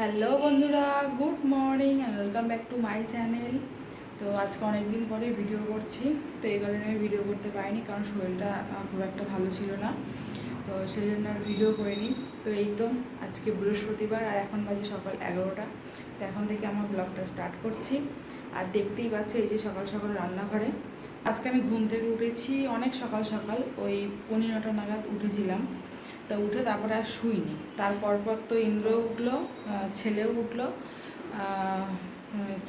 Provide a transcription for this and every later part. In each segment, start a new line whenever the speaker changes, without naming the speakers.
Hello বন্ধুরা, good morning and welcome back to my channel তো আজকে অনেক দিন পরে ভিডিও করছি, তো এই কদিন আমি ভিডিও করতে পারিনি কারণ শরীরটা খুব একটা ভালো ছিল না। তো সেই জন্য আর ভিডিও করিনি। তো এই তো, আজকে বৃহস্পতিবার আর এখন বাজে সকাল এগারোটা। তো এখন থেকে আমার ব্লগটা স্টার্ট করছি। আর দেখতেই পাচ্ছ এই যে সকাল সকাল রান্নাঘরে। আজকে আমি ঘুম থেকে উঠেছি, অনেক সকাল সকাল, ওই পনেরো নটা নাগাদ উঠেছিলাম। তা উঠে তারপরে আর শুইনি। তারপর পর তো ইন্দ্র উঠল ছেলেও উঠল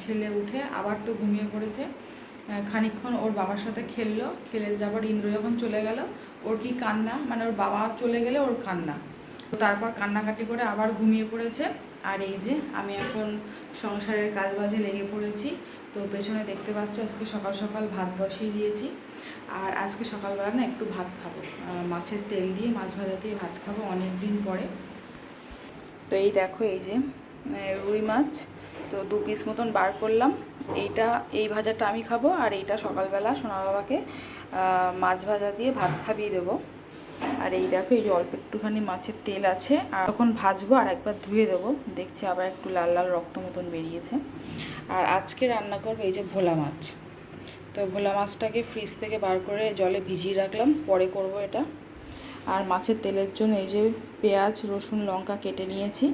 ছেলে উঠে আবার তো ঘুমিয়ে পড়েছে। আহ, খানিকক্ষণ ওর বাবার সাথে খেললো খেলে যাবার ইন্দ্র যখন চলে গেল ওর কি কান্না? মানে ওর বাবা চলে গেলে ওর কান্না। তো তারপর কান্নাকাটি করে আবার ঘুমিয়ে পড়েছে। আর এই যে আমি এখন সংসারের কাজ বাজে লেগে পড়েছি তো পেছনে দেখতে পাচ্ছ আজকে সকাল সকাল ভাত বসিয়ে দিয়েছি। আর আজকে সকালবেলা না একটু ভাত খাব। মাছের তেল দিয়ে, মাছ ভাজা দিয়ে ভাত খাব অনেক দিন পরে। তো এই দেখো এই যে রুই মাছ। তো দু পিস মতন বার করলাম। এইটা, এই ভাজাটা আমি খাব আর এইটা সকালবেলা সোনা বাবাকে মাছ ভাজা দিয়ে ভাত খাবিয়ে দেবো। আর এই দেখো, এই যে অল্প একটুখানি মাছের তেল আছে। আর তখন ভাজবো আর একবার ধুয়ে দেবো। দেখছি আবার একটু লাল লাল রক্ত মতন বেরিয়েছে। আর আজকে রান্না করব এই যে ভোলা মাছ। তো ভোলা মাছটাকে ফ্রিজ থেকে বার করে জলে ভিজিয়ে রাখলাম পরে করব এটা। আর মাছের তেলের জন্য এই যে পেঁয়াজ রসুন লঙ্কা কেটে নিয়েছি।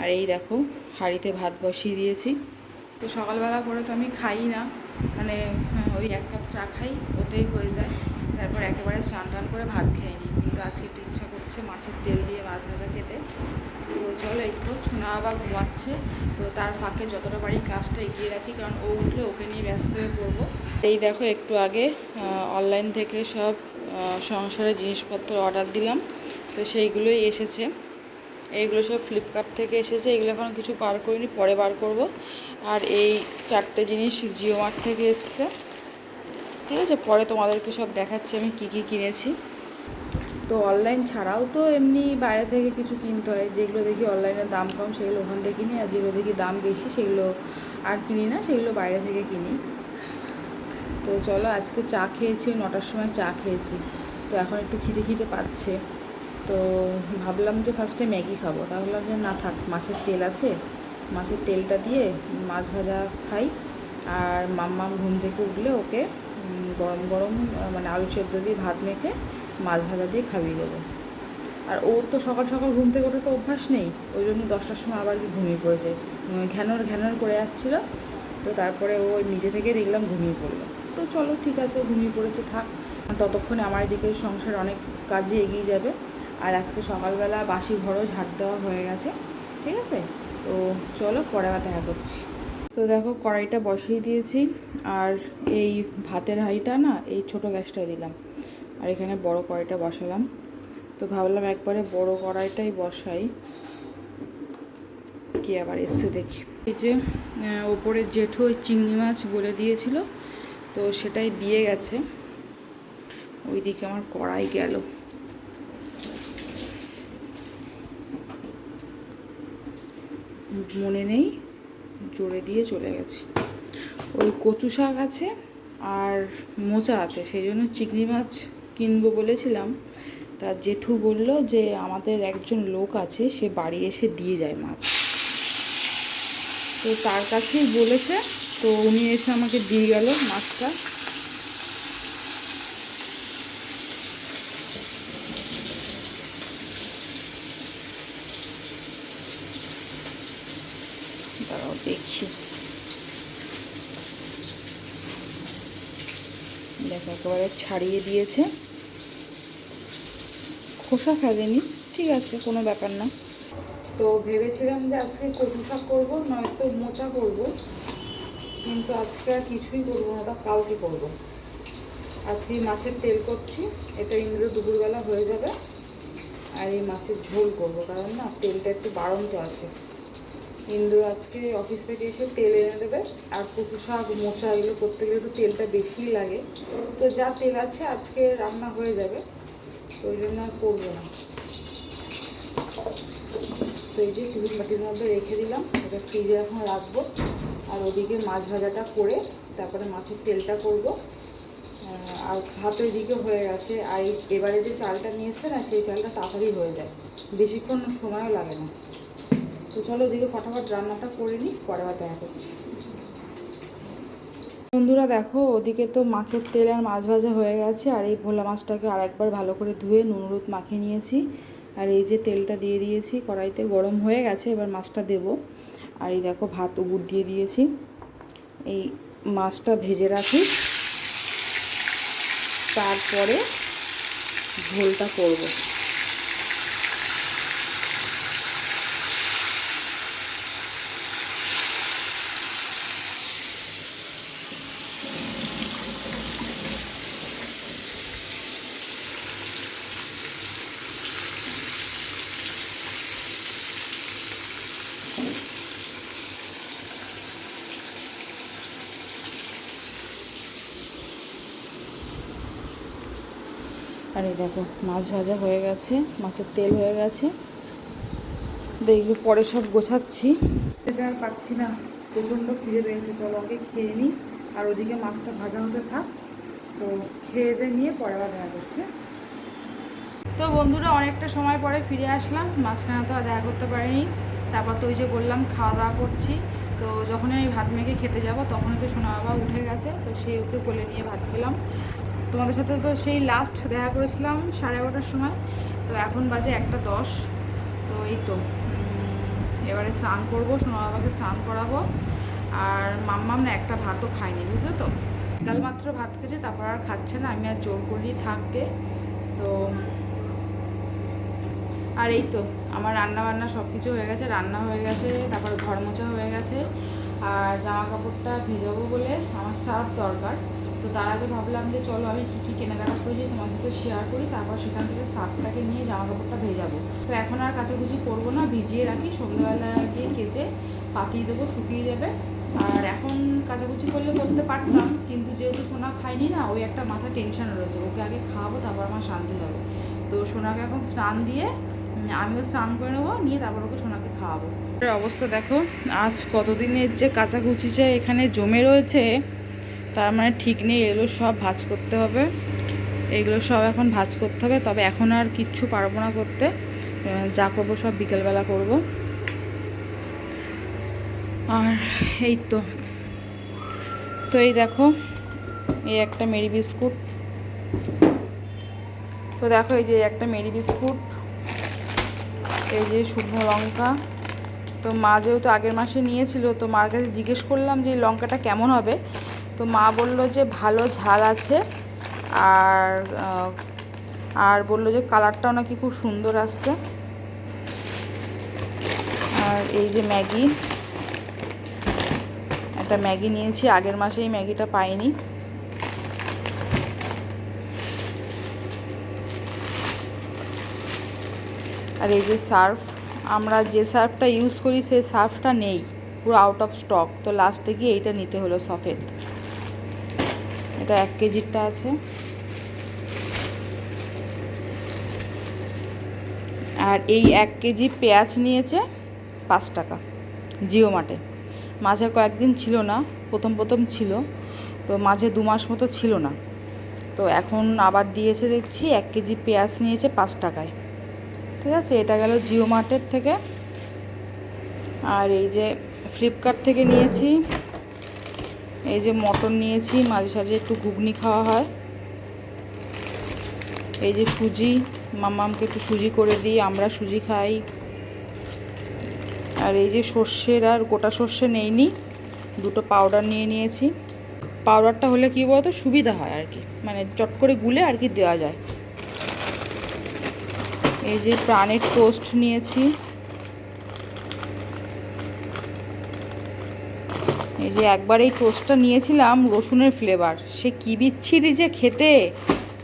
আর এই দেখো হাঁড়িতে ভাত বসিয়ে দিয়েছি। তো সকালবেলা করে তো আমি খাই না মানে হ্যাঁ, ওই এক কাপ চা খাই ওতেই হয়ে যায়। তারপর একেবারে স্নান টান করে ভাত খেয়ে নিই। কিন্তু আজকে একটু ইচ্ছা করছে মাছের তেল দিয়ে মাছ ভাজা খেতে। তো চলো একটু, সোনা বাবা ঘুমাচ্ছে, তো তার ফাঁকে যতটা পারি কাজটা এগিয়ে রাখি, কারণ ও উঠলে ওকে নিয়ে ব্যস্ত হয়ে পড়ব। এই দেখো, একটু আগে অনলাইন থেকে সব সংসারের জিনিসপত্র অর্ডার দিলাম, তো সেইগুলোই এসেছে। এইগুলো সব ফ্লিপকার্ট থেকে এসেছে, এগুলো এখন কিছু বার করিনি, পরে বার করব। আর এই চারটে জিনিস জিও মার্ট থেকে এসছে। ঠিক আছে, পরে তোমাদেরকে সব দেখাচ্ছি আমি কি কি কিনেছি। তো অনলাইন ছাড়াও তো এমনি বাইরে থেকে কিছু কিনতে হয়। যেগুলো দেখি অনলাইনের দাম কম, সেগুলো ওখান থেকে কিনি। আর যেগুলো দেখি দাম বেশি, সেগুলো আর কিনি না, সেগুলো বাইরে থেকে কিনি। তো চলো আজকে চা খেয়েছি নটার সময় চা খেয়েছি। তো এখন একটু খিদে খিদে পাচ্ছে। তো ভাবলাম যে ফার্স্টে ম্যাগি খাব। তা যে না থাক, মাছের তেল আছে। মাছের তেলটা দিয়ে মাছ ভাজা খাই। আর মাম্মাম ঘুম থেকে উঠলে ওকে গরম গরম মানে আলু সেদ্ধ দিয়ে ভাত মেখে মাছ ভাজা দিয়ে খাইয়ে দেবো। আর ওর তো সকাল সকাল ঘুম থেকে ওঠে তো অভ্যাস নেই, ওই জন্য দশটার সময় আবার কি ঘুমিয়ে পড়েছে। ঘ্যানর ঘ্যানর করে যাচ্ছিল তো তারপরে ও নিজে থেকে দেখলাম ঘুমিয়ে পড়ল। তো চলো ঠিক আছে ঘুমিয়ে পড়েছে, থাক। ততক্ষণে আমার এদিকে সংসার অনেক কাজে এগিয়ে যাবে। আর আজকে সকালবেলা বাসি ঘরও ঝাড় দেওয়া হয়ে গেছে, ঠিক আছে? তো চলো পরে আবার দেখা করছি। তো দেখো কড়াইটা বসিয়ে দিয়েছি, আর এই ভাতের হাঁড়িটা না, এই ছোট গ্যাসটা দিলাম। আর এখানে বড় কড়াইটা বসালাম। তো ভাবলাম একবারে বড় কড়াইটাই বসাই। কি আবার এসছে দেখি। এই যে ওপরে জেঠু ওই চিংড়ি মাছ বলে দিয়েছিল, তো সেটাই দিয়ে গেছে। ওইদিকে আমার কড়াই গেল। মনে নেই, জোরে দিয়ে চলে গেছি। ওই কচু শাক আছে আর মোচা আছে, সেই জন্য চিংড়ি মাছ কিনবো বলেছিলাম। তা জেঠু বলল যে, আমাদের একজন লোক আছে, সে বাড়ি এসে দিয়ে যায় মাছ। তো তার কাছেই বলেছে, তো উনি এসে আমাকে দিয়ে গেল মাছটা। দাঁড়াও দেখি। দেখো, একেবারে ছাড়িয়ে দিয়েছে। খোসা ফেলেনি। ঠিক আছে, কোনো ব্যাপার না। তো ভেবেছিলাম যে আজকে কচু শাক করব, নয়তো মোচা করব। কিন্তু আজকে আর কিছুই করব না, তা কালকে করব। আজকে মাছের তেল করছি, এটা ইন্দ্র দুপুরবেলা হয়ে যাবে। আর এই মাছের ঝোল করব, কারণ না তেলটা একটু বাড়ন্ত আছে। ইন্দ্র আজকে অফিস থেকে এসে তেল এনে দেবে, আর কচু শাক, মোচা, এগুলো করতে গেলে একটু তেলটা বেশিই লাগে। তো যা তেল আছে আজকে রান্না হয়ে যাবে। ওই জন্য আর করব না। তো এই যে টিফিন বাটির মধ্যে রেখে দিলাম, এটা ফ্রিজে এখন রাখব। আর ওদিকে মাছ ভাজাটা করে তারপরে মাছের তেলটা করব। আর ভাত ওইদিকে হয়ে গেছে। আর এবারে যে চালটা নিয়েছে না, সেই চালটা তাড়াতাড়ি হয়ে যায়। বেশিক্ষণ সময়ও লাগে না। তো চলো ওদিকে ফটাফট রান্নাটা করে নিই, পরে আবার দেখা করছি। বন্ধুরা দেখো, ওদিকে তো মাছের তেল আর মাছ ভাজা হয়ে গেছে, আর এই ভোলা মাছটাকে আর একবার ভালো করে ধুয়ে নুন, হলুদ মাখিয়ে নিয়েছি। আর এই যে তেলটা দিয়ে দিয়েছি, কড়াইতে গরম হয়ে গেছে, এবার মাছটা দেব। আর এই দেখো, ভাত উগুর দিয়ে দিয়েছি। এই মাছটা ভেজে রাখি। তারপরে ঝোলটা করব। আর এই দেখো মাছ ভাজা হয়ে গেছে মাছের তেল হয়ে গেছে। দেখবে পরে সব গোছাচ্ছি। এটা আর পাচ্ছি না প্রচণ্ড খিদে পেয়েছে চলো ওকে খেয়ে নিই আর ওদিকে মাছটা ভাজা হতে থাক তো খেয়ে দিয়ে নিয়ে পরে আবার দেখা করছে। তো বন্ধুরা অনেকটা সময় পরে ফিরে আসলাম মাঝখানে তো আর দেখা করতে পারিনি। তারপর তো ওই যে বললাম খাওয়া দাওয়া করছি। তো যখনই আমি ভাত মেখে খেতে যাব তখনই তো সোনা বাবা উঠে গেছে তো সে ওকে কোলে নিয়ে ভাত খেলাম। তোমাদের সাথে তো সেই লাস্ট দেখা করেছিলাম সাড়ে এগারোটার সময়। তো এখন বাজে একটা দশ। তো এই তো এবারে স্নান করব সোনা বাবাকে স্নান করাবো। আর মাম্মাম না একটা ভাতও খায়নি, বুঝলে তো? কাল মাত্র ভাত খেয়েছে, তারপর আর খাচ্ছে না, আমি আর জোর করি থাকতে। তো, আর এই তো, আমার রান্না বান্না সব কিছু হয়ে গেছে, রান্না হয়ে গেছে, তারপর ঘর মোছা হয়ে গেছে। আর জামা কাপড়টা ভিজাবো বলে আমার সার্ফ দরকার। তো তার আগে ভাবলাম যে চলো আমি কী কী কেনাকাটা করেছি তোমার সাথে শেয়ার করি, তারপর সেখান থেকে সার্ফটাকে নিয়ে জামা কাপড়টা ভেজাবো। তো এখন আর কাচাকুচি করব না, ভিজিয়ে রাখি, সন্ধ্যাবেলা গিয়ে কেচে পাতিয়ে দেবো, শুকিয়ে যাবে। আর এখন কাচাকুচি করলে করতে পারতাম, কিন্তু যেহেতু সোনা খায়নি না, ওই একটা মাথা টেনশন রয়েছে। ওকে আগে খাওয়াবো, তারপর আমার শান্তি হবে। তো সোনাকে এখন স্নান দিয়ে আমিও স্নান করে নেব, নিয়ে তারপর ওকে সোনাকে খাওয়াবো। অবস্থা দেখো, আজ কতদিনের যে কাচাকুচি যে এখানে জমে রয়েছে তার মানে ঠিক নেই, এগুলো সব ভাজ করতে হবে। এগুলো সব এখন ভাজ করতে হবে, তবে এখন আর কিচ্ছু পারব না করতে। যা করব সব বিকেলবেলা করব। আর এই তো। তো এই দেখো, এই একটা মেরি বিস্কুট। তো দেখো, এই যে একটা মেরি বিস্কুট, এই যে শুকনো লঙ্কা। তো মা যেহেতু আগের মাসে নিয়েছিল, তো মার কাছে জিজ্ঞেস করলাম যে লঙ্কাটা কেমন হবে? তো মা বলল যে ভালো ঝাল আছে আর আর বলল যে কালারটাও নাকি খুব সুন্দর আসছে। আর এই যে ম্যাগি, একটা ম্যাগি নিয়েছি, আগের মাসে এই ম্যাগিটা পাইনি। আর এই যে সার্ফ, আমরা যে সার্ফটা ইউজ করি সেই সার্ফটা নেই, পুরো আউট অফ স্টক তো লাস্টে গিয়ে এইটা নিতে হলো সফেদ। এটা এক কেজিরটা আছে। আর এই এক কেজি পেঁয়াজ নিয়েছে পাঁচ টাকা, জিও মার্টে। মাঝে কয়েকদিন ছিল না, প্রথম প্রথম ছিল, তো মাঝে দু মাস মতো ছিল না। তো এখন আবার দিয়েছে দেখছি, এক কেজি পেঁয়াজ নিয়েছে পাঁচ টাকায়। ঠিক আছে, এটা গেল জিও মার্টের থেকে। আর এই যে ফ্লিপকার্ট থেকে নিয়েছি এই যে মটন নিয়েছি, মাঝে সাঝে একটু ঘুগনি খাওয়া হয়। এই যে সুজি, মামামকে একটু সুজি করে দিই, আমরা সুজি খাই। আর এই যে সর্ষের আর গোটা সর্ষে নেইনি, দুটো পাউডার নিয়ে নিয়েছি। পাউডারটা হলে কী বলতো, সুবিধা হয় আর কি। মানে চট করে গুলে আর কি দেওয়া যায়। এই যে প্রাণের টোস্ট নিয়েছি। যে একবার এই টোস্টটা নিয়েছিলাম রসুনের ফ্লেভার সে কী বিচ্ছিরি যে খেতে?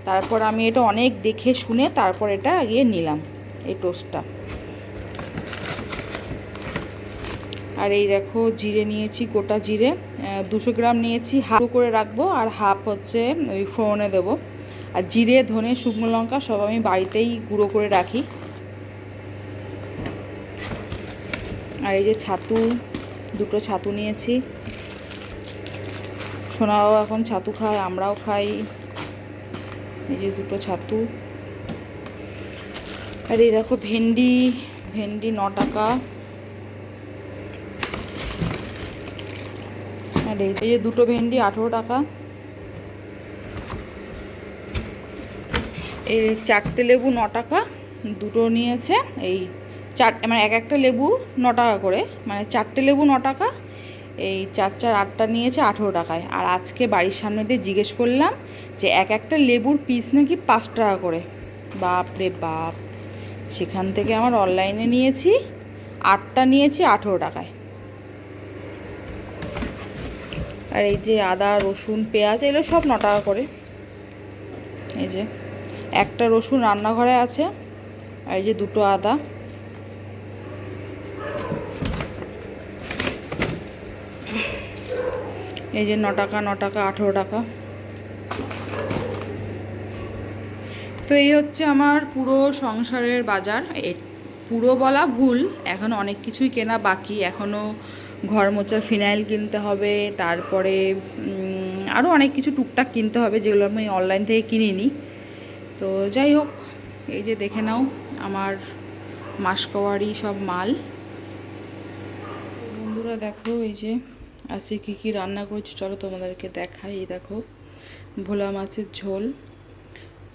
তারপর আমি এটা অনেক দেখে শুনে তারপর এটা গিয়ে নিলাম, এই টোস্টটা। আর এই দেখো, জিরে নিয়েছি, গোটা জিরে দুশো গ্রাম নিয়েছি, হাফ করে রাখব, আর হাফ হচ্ছে ওই ফোড়নে দেবো। আর জিরে, ধনে, শুকনো লঙ্কা সব আমি বাড়িতেই গুঁড়ো করে রাখি। আর এই যে ছাতু, দুটো ছাতু নিয়েছি। সোনাও এখন ছাতু খায়, আমরাও খাই। এই যে দুটো ছাতু। আর এই দেখো ভেন্ডি ভেন্ডি ন টাকা আর এই যে দুটো ভেন্ডি, আঠেরো টাকা। এই চারটে লেবু ন টাকা দুটো নিয়েছে। এই চার মানে এক একটা লেবু ন টাকা করে মানে চারটে লেবু ন টাকা এই চার চার আটটা নিয়েছে আঠেরো টাকায়। আর আজকে বাড়ির সামনে দিয়ে জিজ্ঞেস করলাম যে এক একটা লেবুর পিস নাকি পাঁচ টাকা করে। বাপ রে বাপ। সেখান থেকে আমার অনলাইনে নিয়েছি, আটটা নিয়েছি আঠেরো টাকায়। আর এই যে আদা, রসুন, পেঁয়াজ, এগুলো সব ন টাকা করে। এই যে একটা রসুন রান্নাঘরে আছে, আর এই যে দুটো আদা। এই যে ন টাকা ন টাকা আঠেরো টাকা। তো এই হচ্ছে আমার পুরো সংসারের বাজার। পুরো বলা ভুল, এখন অনেক কিছুই কেনা বাকি। এখনও ঘর মোচার ফিনাইল কিনতে হবে, তারপরে আরও অনেক কিছু টুকটাক কিনতে হবে, যেগুলো আমি অনলাইন থেকে কিনিনি। তো যাই হোক, এই যে দেখে নাও, আমার মাসকওয়ারি সব মাল। বন্ধুরা দেখো, এই যে আজকে কী কী রান্না করেছি? চলো তোমাদেরকে দেখাই। এই দেখো, ভোলা মাছের ঝোল।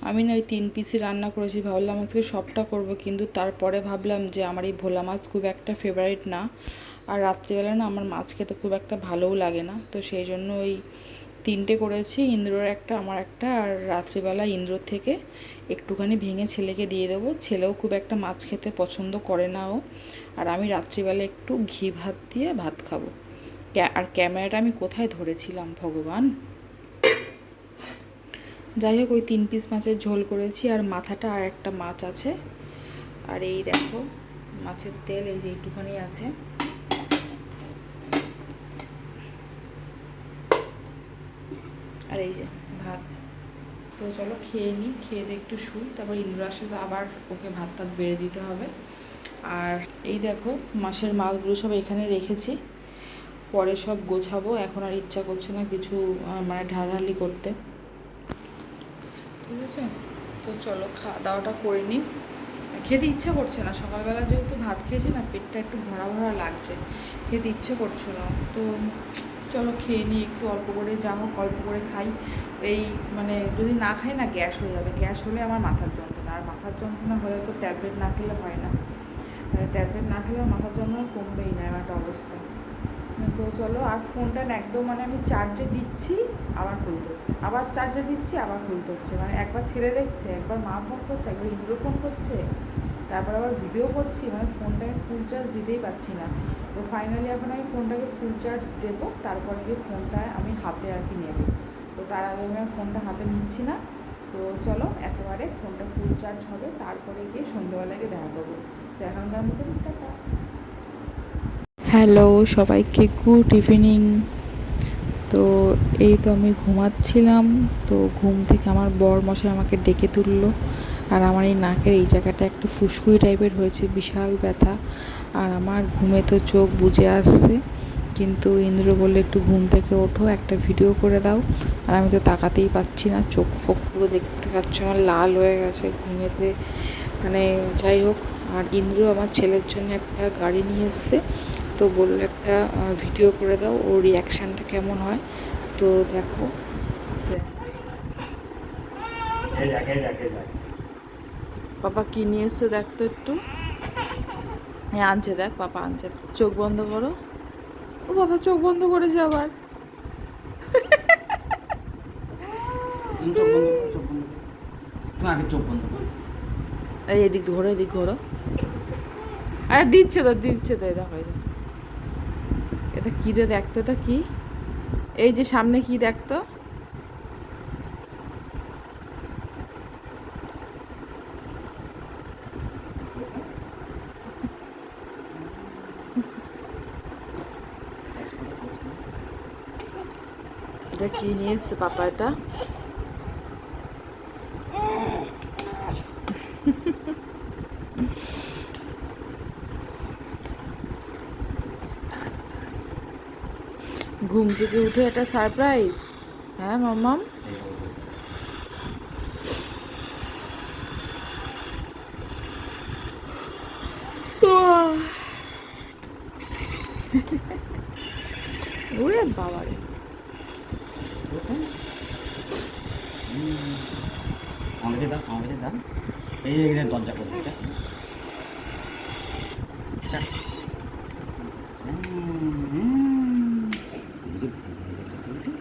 আমি না ওই তিন পিসি রান্না করেছি। ভাবলাম আজকে সবটা করব, কিন্তু তারপরে ভাবলাম যে আমার এই ভোলা মাছ খুব একটা ফেভারিট না। আর রাত্রিবেলা না আমার মাছ খেতে খুব একটা ভালোও লাগে না। তো সেই জন্য ওই তিনটে করেছি, ইন্দ্রর একটা, আমার একটা। আর রাত্রিবেলা ইন্দ্রর থেকে একটুখানি ভেঙে ছেলেকে দিয়ে দেবো। ছেলেও খুব একটা মাছ খেতে পছন্দ করে না ও। আর আমি রাত্রিবেলা একটু ঘি ভাত দিয়ে ভাত খাব। আর ক্যামেরাটা আমি কোথায় ধরেছিলাম, ভগবান? যাই হোক, ওই তিন পিস মাছের ঝোল করেছি, আর মাথাটা আর একটা মাছ আছে। আর এই দেখো, মাছের তেল এই যে এইটুখানি আছে। আর এই যে ভাত। তো চলো খেয়ে নিই, খেয়ে দিয়ে একটু শুই, তারপর ইন্দ্র আসলে তো আবার ওকে ভাত টাত বেড়ে দিতে হবে। আর এই দেখো, মাছের মাছগুলো সব এখানে রেখেছি। পরে সব গোছাবো, এখন আর ইচ্ছা করছে না কিছু মানে ঢালাঢালি করতে। ঠিক আছে? তো চলো খাওয়া দাওয়াটা করে নিই। খেতে ইচ্ছে করছে না, সকালবেলা যেহেতু ভাত খেয়েছি না, পেটটা একটু ভরা ভরা লাগছে, খেতে ইচ্ছে করছে না। তো চলো খেয়ে নিই, একটু অল্প করে যা হোক অল্প করে খাই। এই মানে যদি না খাই না গ্যাস হয়ে যাবে। গ্যাস হলে আমার মাথার যন্ত্রণা, আর মাথার যন্ত্রণা হলে তো ট্যাবলেট না খেলে হয় না। ট্যাবলেট না খেলে মাথার যন্ত্রণা কমবেই না একটা অবস্থা। তো চলো আর ফোনটা একদম মানে আমি চার্জে দিচ্ছি, আবার খুলতে হচ্ছে আবার চার্জে দিচ্ছি, আবার খুলতে হচ্ছে মানে একবার ছেলে দেখছে, একবার মা ফোন করছে, একবার ইন্দ্র ফোন করছে, তারপর আবার ভিডিও করছি। মানে ফোনটা আমি ফুল চার্জ দিতেই পারছি না। তো ফাইনালি এখন আমি ফোনটাকে ফুল চার্জ দেবো, তারপরে গিয়ে ফোনটা আমি হাতে আর কি নেব। তো তার আগে আমি আর ফোনটা হাতে নিচ্ছি না। তো চলো, একেবারে ফোনটা ফুল চার্জ হবে, তারপরে গিয়ে সন্ধ্যেবেলাকে দেখা করব। তো এখনকার মতন টাটা। হ্যালো, সবাইকে গুড ইভিনিং। তো এই তো আমি ঘুমাচ্ছিলাম, তো ঘুম থেকে আমার বর মশাই আমাকে ডেকে তুললো। আর আমার এই নাকের এই জায়গাটা একটু ফুসকুই টাইপের হয়েছে, বিশাল ব্যথা। আর আমার ঘুমে তো চোখ বুঝে আসছে, কিন্তু ইন্দ্র বললে, একটু ঘুম থেকে ওঠো, একটা ভিডিও করে দাও। আর আমি তো তাকাতেই পাচ্ছি না, চোখ ফোক পুরো দেখতে পাচ্ছ, আমার লাল হয়ে গেছে ঘুমেতে। মানে যাই হোক, আর ইন্দ্র আমার ছেলের জন্য একটা গাড়ি নিয়ে এসছে তো বলল একটা ভিডিও করে দাও ওর রিয়াকশানটা কেমন হয়? তো দেখো। পাপা কি নিয়ে এসছে দেখ তো একটু। হ্যাঁ আনছে দেখ পাপা আনছে। চোখ বন্ধ করো। ও বাবা চোখ বন্ধ করেছে আবার। এই এদিক ঘোরো এদিক ঘোরো আরে দিচ্ছে তো দিচ্ছে তো দেখো। এটা কিরে দেখতো এটা কি? এই যে সামনে কি দেখতো? এটা কি নিয়ে এসছে পাপা এটা? ঘুম থেকে উঠে একটা সারপ্রাইজ হ্যাঁ মাম্মাম? ওরে বাবা রে
আমার কাছে দাও। আমার কাছে দাও এই দরজা এটা চাক। হুম, হুম। এই যে ভালো ভালো দরজা করে দিই।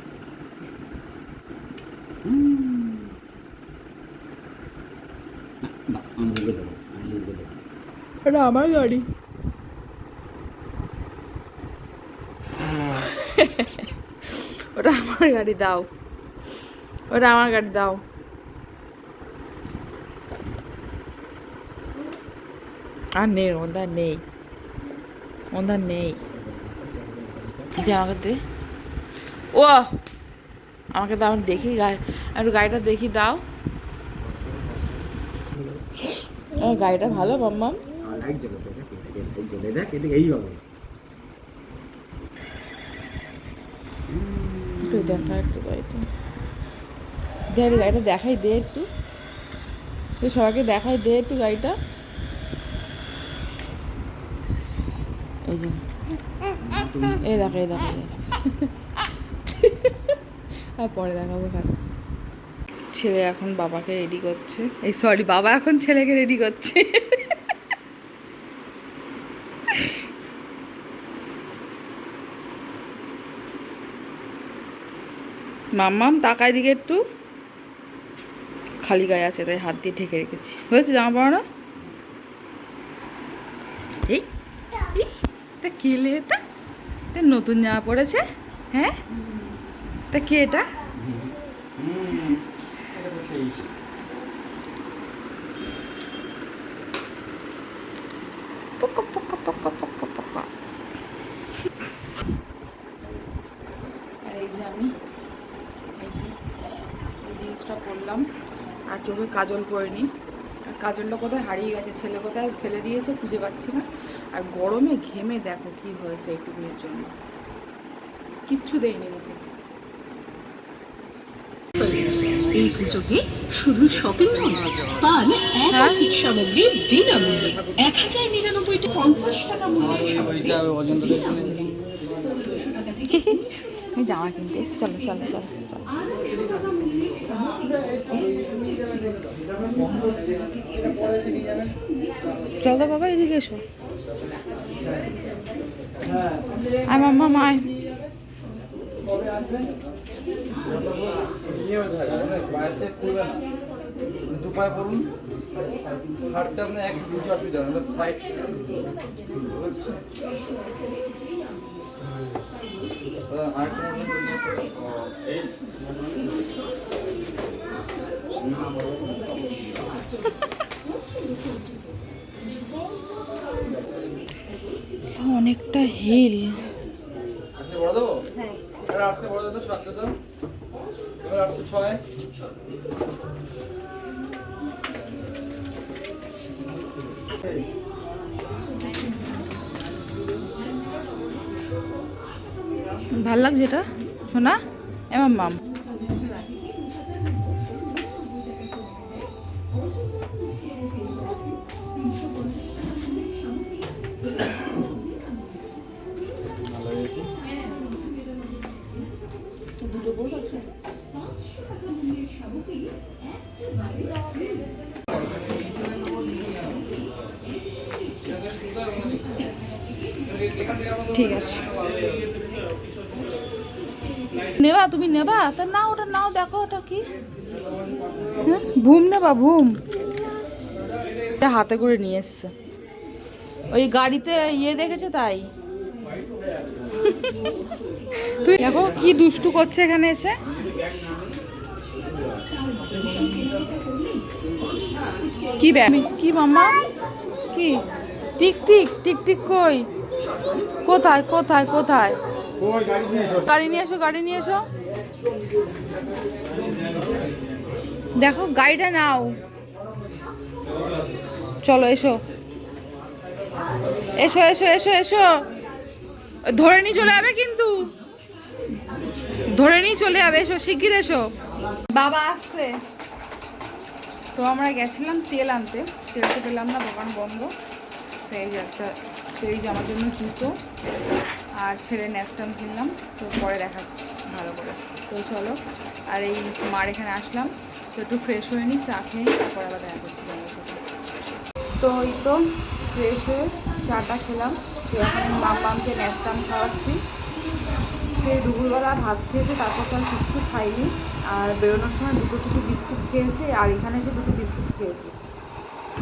হুম। না, দাও, আমি ঢুকে দেবো আমি ঢুকে দেবো
এটা আমার গাড়ি। ওটা আমার গাড়ি, দাও। ওটা আমার গাড়ি, দাও। আর নেই ওটা নেই। ওটা নেই। দে আমাকে দে। ও, আমাকে দাও দেখি গাড়ি, একটু গাড়িটা দেখি, দাও। গাড়িটা ভালো, মাম্মাম।
লাইট জ্বলে দেখ এদিকে লাইট জ্বলে দেখ, এদিকে এইভাবে
একটু দেখা, একটু গাড়িটা দেখ গাড়িটা দেখাই দে একটু। তুই সবাইকে দেখাই দে একটু গাড়িটা। এই যে। এই দেখো এই দেখো আর পরে দেখাবো খালি ছেলে এখন বাবাকে রেডি করছে। এই সরি বাবা এখন ছেলেকে রেডি করছে। মাম্মাম তাকায় দিকে একটু। খালি গায়ে আছে, তাই হাত দিয়ে ঢেকে রেখেছি। হয়েছে জামা পড়ানো? এই তা এটা এটা? নতুন জামা পড়েছে হ্যাঁ? তা কে এটা পক্কা পক্কা পক্কা পক্কা পক্কা আর এই যে আমি এই যে এই জিন্সটা পরলাম আর চোখে কাজল পরিনি আর কাজলটা কোথায়? হারিয়ে গেছে। ছেলে কোথায়? ফেলে দিয়েছে খুঁজে পাচ্ছি না। আর গরমে ঘেমে দেখো কি হয়েছে একটুকুনের জন্য। কিচ্ছু দেয়নি মুখে।
এই পুজোকে শুধু শপিং নয় পান
হ্যাঁ?
একাধিক সামগ্রী বিনামূল্যে। এক হাজার নিরানব্বইটি পঞ্চাশ টাকা মূল্যের
জামা কিনতে চলো চলো চলো চলো। চল তো বাবা, এদিকে এসো। আয় মাম্মা মায়
দুপায় পড়ুন হাঁটতে আপনার এক কিছু অসুবিধা হবে সাইড আপনি ছয়।
ভালো লাগছে এটা? শোনা ঠিক আছে। নেবা, তুমি নেবা? তা নাও, ওটা নাও, দেখো ওটা কি। হ্যাঁ ভুম নেবা, ভুম। এটা হাতে করে নিয়ে এসছে। ওই গাড়িতে ইয়ে দেখেছে তাই? তুই দেখো, কি দুষ্টু করছে এখানে এসে? কি ব্যাগ কি মাম্মা? কি? টিক টিক টিক টিক কই? কোথায় কোথায় কোথায়? গাড়ি নিয়ে এসো, গাড়ি নিয়ে এসো। দেখো, গাড়িটা নাও। চলো, এসো। এসো এসো এসো এসো। ধরে নিয়ে চলে যাবে কিন্তু। ধরে নিয়ে চলে যাবে, এসো, শিগগির এসো। বাবা আসছে। তো আমরা গেছিলাম তেল আনতে। তেল তো পেলাম না, দোকান বন্ধ। এই যে একটা এই যে আমার জন্য জুতো। আর ছেলে ন্যাস্টাম কিনলাম, তো পরে দেখাচ্ছি ভালো করে। তো চলো, আর এই মার এখানে আসলাম। তো একটু ফ্রেশ হয়ে নিই, চা খেয়ে তারপর আবার দেখা করছি তো এই তো ফ্রেশ হয়ে চাটা খেলাম। তো এখন মাম মামকে ন্যাস্টাম খাওয়াচ্ছি। সে দুপুরবেলা ভাত খেয়েছে, তারপর তো আর কিচ্ছু খাইনি। আর বেরোনোর সময় দুটো শুধু বিস্কুট খেয়েছে, আর এখানে এসে দুটো বিস্কুট খেয়েছে।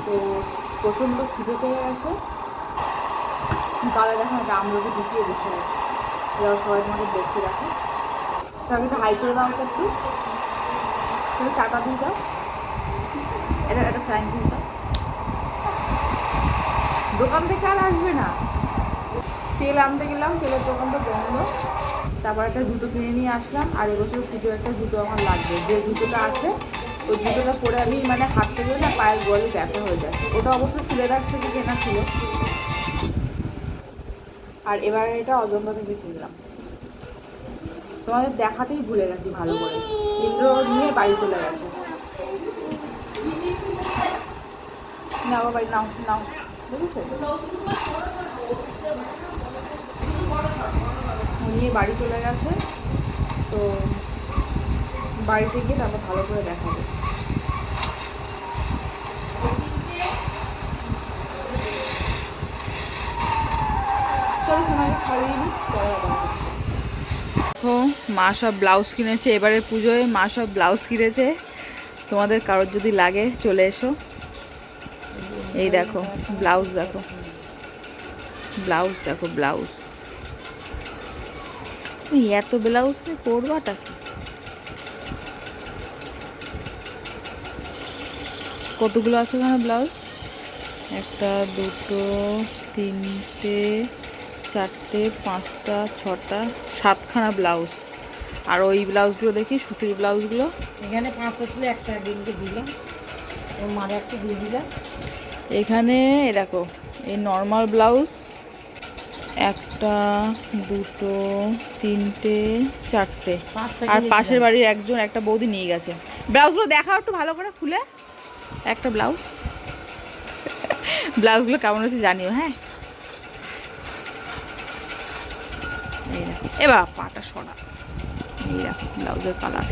তো প্রচণ্ড খিদে পেয়ে গেছে। গালে দেখো একটা আমলকে ঢুকিয়ে বসে গেছে এবার সবাই তোমাকে দেখছে দেখো। তাকে একটু হাই করে দাও একটু। তুমি টাকা দিয়ে দাও। এটা একটা ফ্যান দিয়ে দাও। দোকান থেকে আর আসবে না। তেল আনতে গেলাম, তেলের দোকান তো বন্ধ। তারপর একটা জুতো কিনে নিয়ে আসলাম, আর এবছর পুজো একটা জুতো আমার লাগবে। যে জুতোটা আছে, ওই জুতোটা পরে আমি মানে হাঁটতে গেলে না পায়ের গলে ব্যথা হয়ে যায়। ওটা অবশ্য সিলেদাস থেকে কেনা ছিল। আর এবারে এটা অজন্তা থেকে কিনলাম। তোমাদের দেখাতেই ভুলে গেছি ভালো করে। ইন্দ্র নিয়ে বাড়ি চলে গেছে। নাও বাড়ি নাও নাও। বুঝেছ? নিয়ে বাড়ি চলে গেছে। তো বাড়িতে গিয়ে তারপর ভালো করে দেখাবে। দেখো, মা সব ব্লাউজ কিনেছে, এবারে পুজোয় মা সব ব্লাউজ কিনেছে। তোমাদের কারোর যদি লাগে, চলে এসো। এই দেখো, ব্লাউজ দেখো। ব্লাউজ দেখো, ব্লাউজ। এই এত ব্লাউজ নিয়ে করবাটা কি? কতগুলো আছে ওখানে ব্লাউজ? একটা দুটো তিনটে চারটে পাঁচটা ছটা সাতখানা ব্লাউজ। আর ওই ব্লাউজগুলো দেখি সুতির ব্লাউজগুলো।
এখানে পাঁচটা ছিল একটা দিনকে দিলাম। ওর মারে একটা দিয়ে দিলাম।
এখানে দেখো এই নর্মাল ব্লাউজ একটা দুটো তিনটে চারটে। আর পাশের বাড়ির একজন একটা বৌদি নিয়ে গেছে। ব্লাউজগুলো দেখাও একটু ভালো করে খুলে। একটা ব্লাউজ। ব্লাউজগুলো কেমন হচ্ছে জানিও হ্যাঁ? এবার পাটা সরা। এই ব্লাউজের কালার।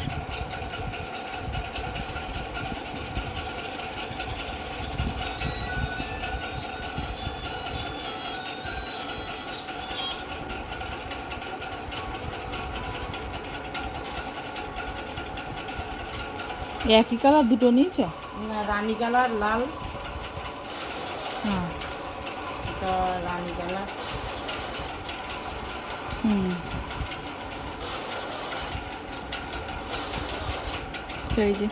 একই কালার দুটো নিয়েছ?
না, রানী কালার লাল।
হ্যাঁ।
রানী কালার।
হুম। এই যে।